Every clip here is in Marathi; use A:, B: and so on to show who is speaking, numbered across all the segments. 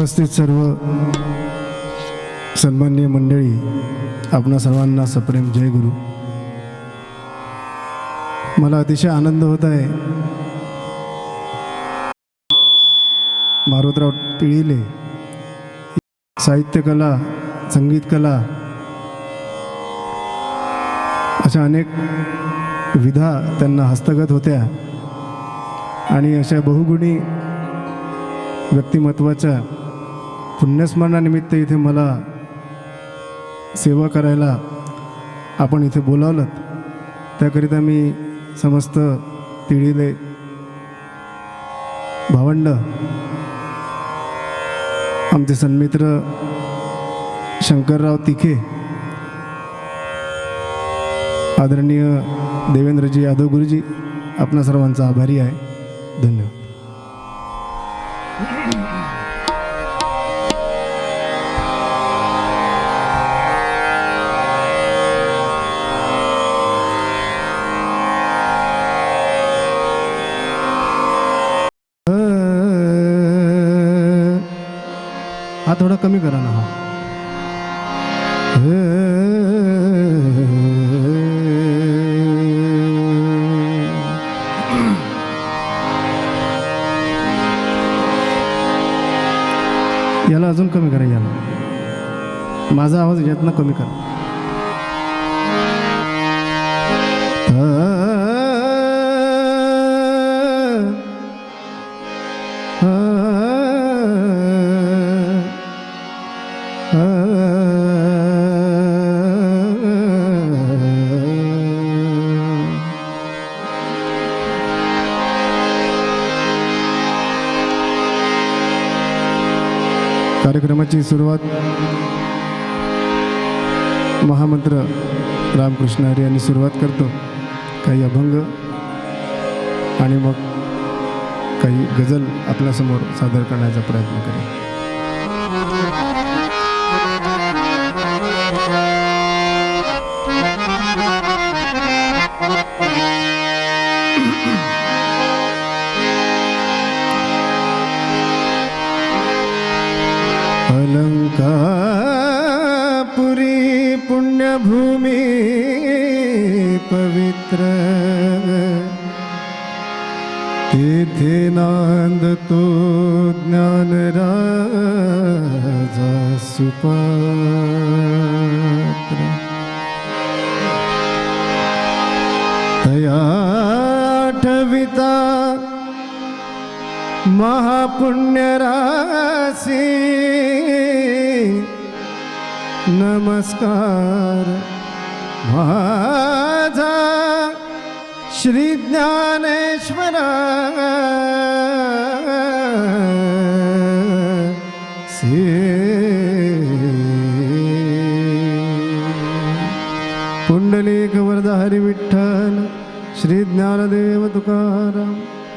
A: उपस्थित सर्व सन्मान्य मंडळी आपणा सर्वांना सप्रेम जय गुरु. मला अतिशय आनंद होत आहे. मारुतराव पिळीले साहित्यकला संगीतकला अशा अनेक विधा त्यांना हस्तगत होत्या आणि अशा बहुगुणी व्यक्तिमत्वाच्या पुण्यस्मरणानिमित्त इथे मला सेवा करायला आपण इथे बोलावलं त्याकरिता मी समस्त तिळीले भावंड आमचे सन्मित्र शंकरराव तिखे आदरणीय देवेंद्रजी यादव गुरुजी आपणा सर्वांचा आभारी आहे. धन्यवाद. थोडा कमी करा ना हो. याला अजून कमी करा याला. माझा आवाज यातनं कमी करा. कार्यक्रमाची सुरुवात. महामंत्र रामकृष्ण हरी यांनी सुरुवात करतो. काही अभंग आणि मग काही गझल आपल्यासमोर सादर करण्याचा प्रयत्न करेल अलंकापुरी माझा श्री ज्ञानेश्वरा पुंडलिक वरदा हरी विठ्ठल श्री ज्ञानदेव तुकाराम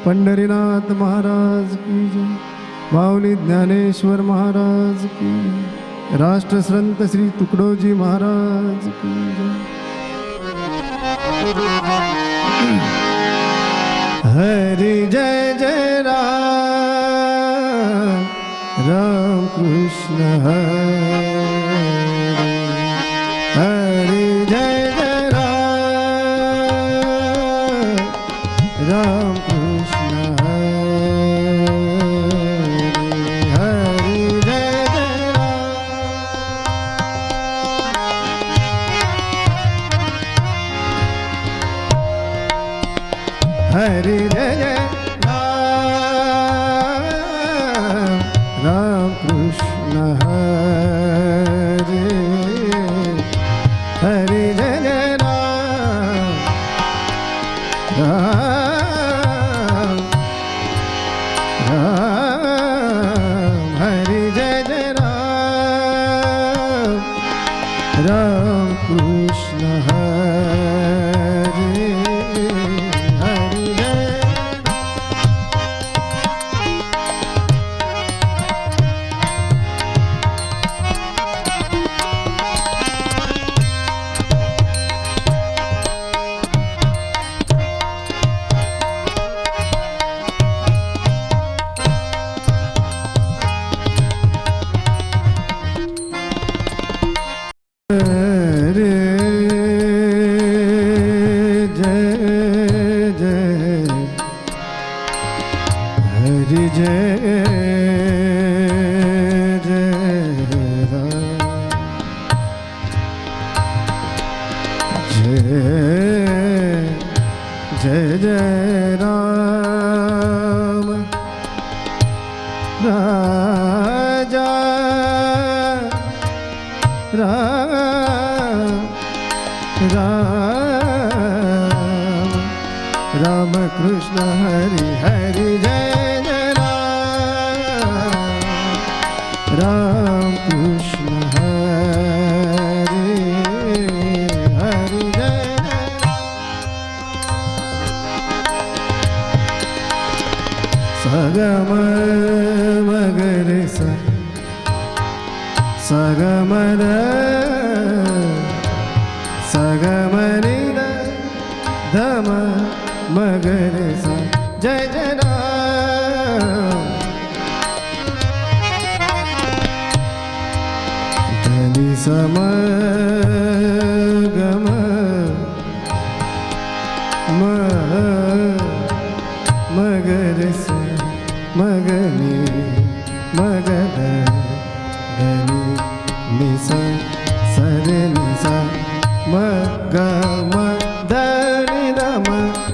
A: पंढरीनाथ महाराज की जय माऊली ज्ञानेश्वर महाराज की राष्ट्रसंत श्री तुकडोजी महाराज की जय. हरि जय जय Ram Ram Krishna Hari. Hare Krishna Ram, Ram, Ram, Ram, Krishna, Hari. சகம மகரு சகமத சகமனித தம மகரு ஜய ஜனா தனி ग म द नि द म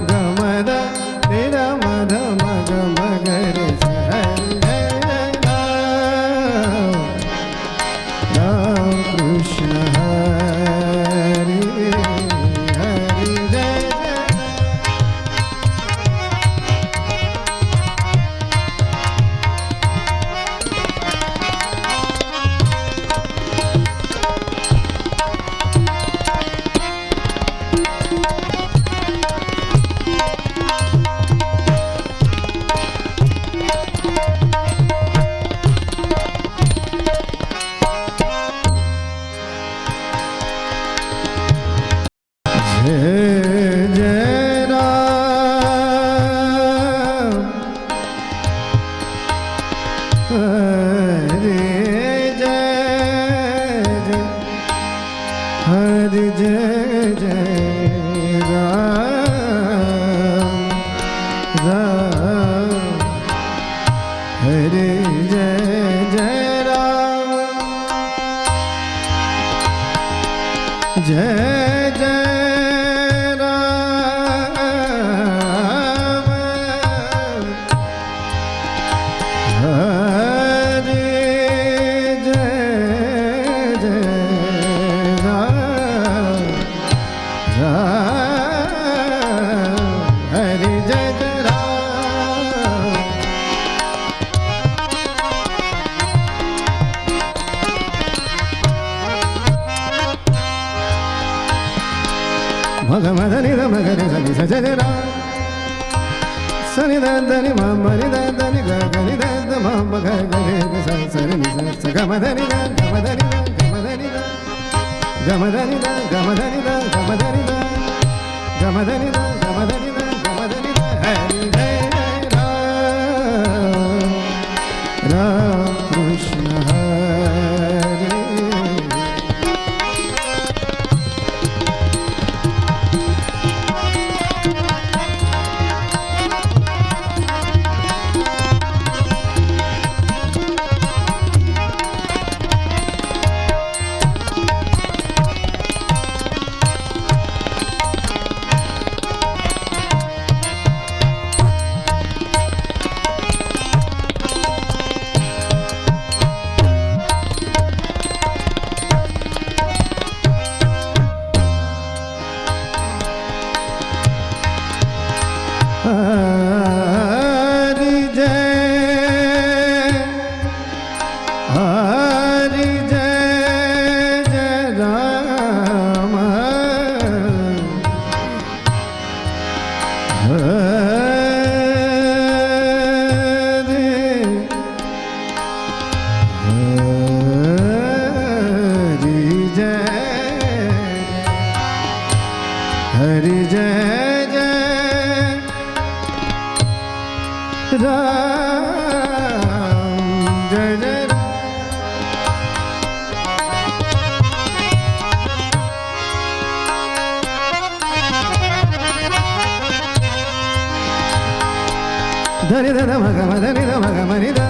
A: దని ద మగ మదని ద మగ మని the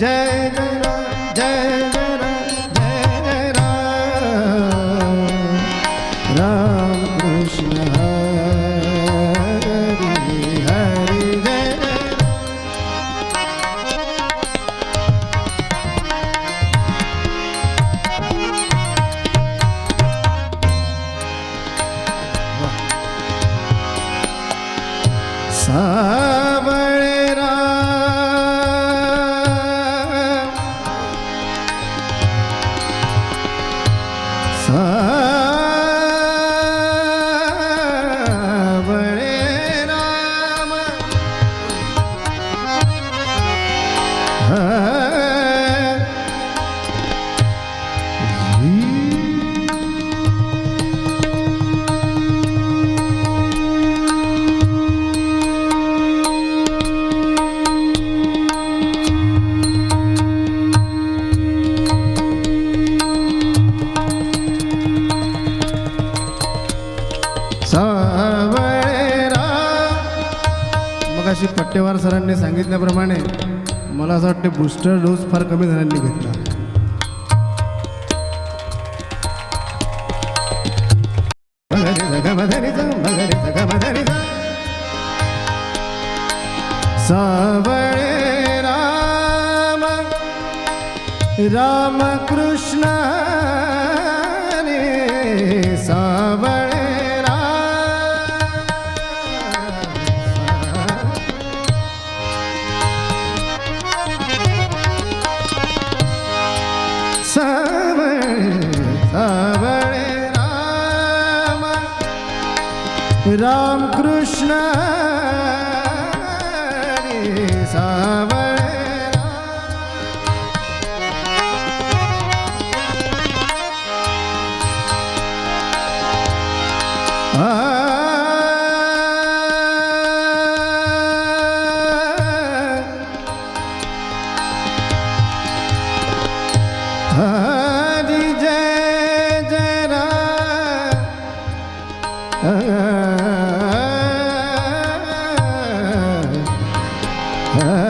A: Jaya Jaya Jaya Jaya Ah आपटेवार सरांनी सांगितल्याप्रमाणे मला असं वाटते बूस्टर डोस फार कमी जणांनी घेतला. सावळे Ram Ramakrishna Ram Krishna. Ah.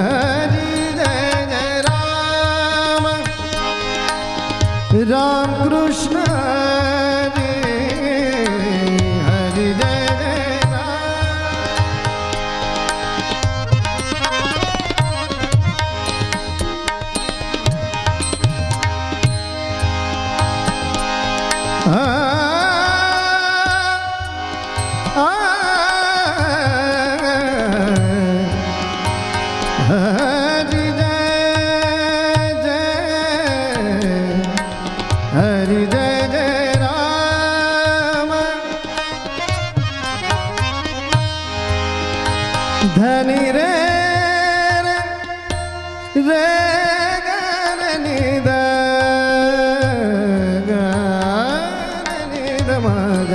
A: ధని రే రే గని ద గని ద మగ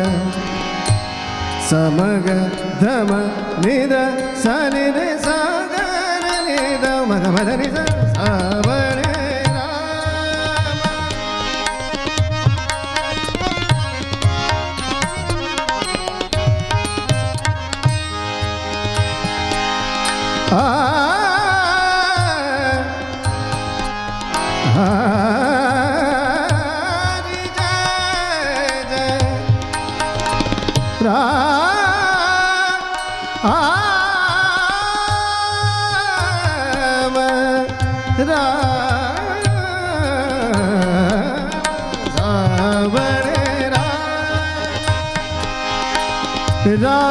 A: సమగ ధమ నిద राम राम राम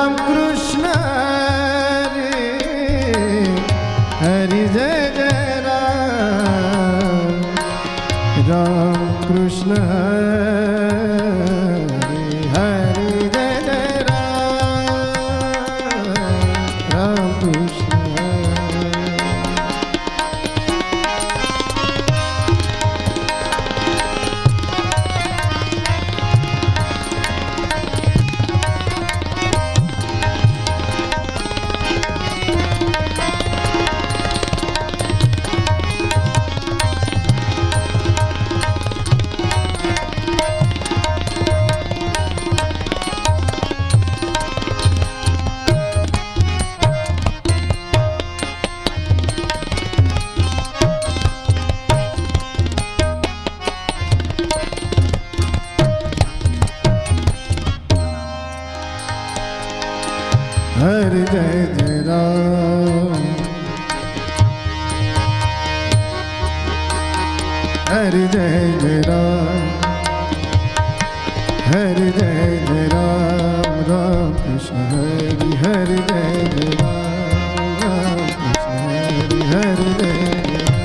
A: हरि जय जय राम हरि जय जय राम राम कृष्ण हरि हरि जय जय राम राम कृष्ण हरि हरि जय जय राम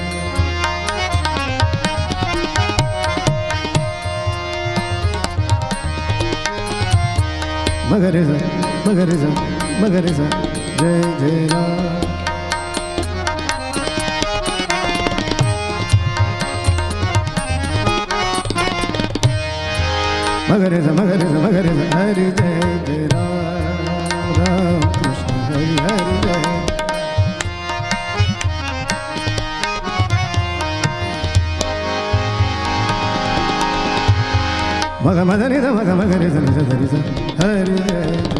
A: मगरे जा मगरे जा मगरे जा जय जय Ram Hare Rama Hare Rama Hare Rama Hare Jai Jai Ram Ram Krishna Hare Hare Jai Maga Madani Maga Maga Hare Hare Hare Hare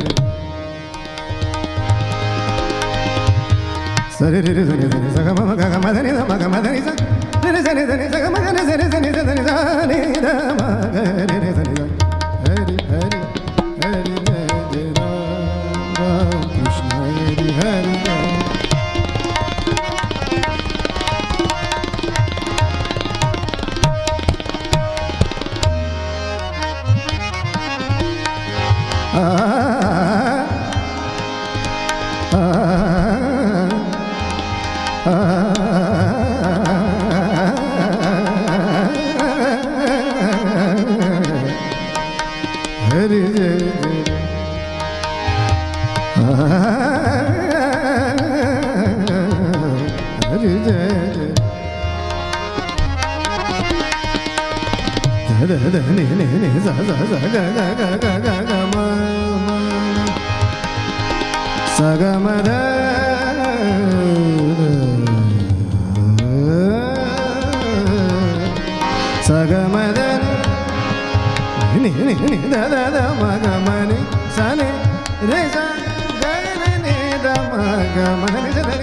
A: ni ni da da da ma ga ma ni sa ni re sa ga ni da ma ga ma ni sa ni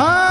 A: Ah!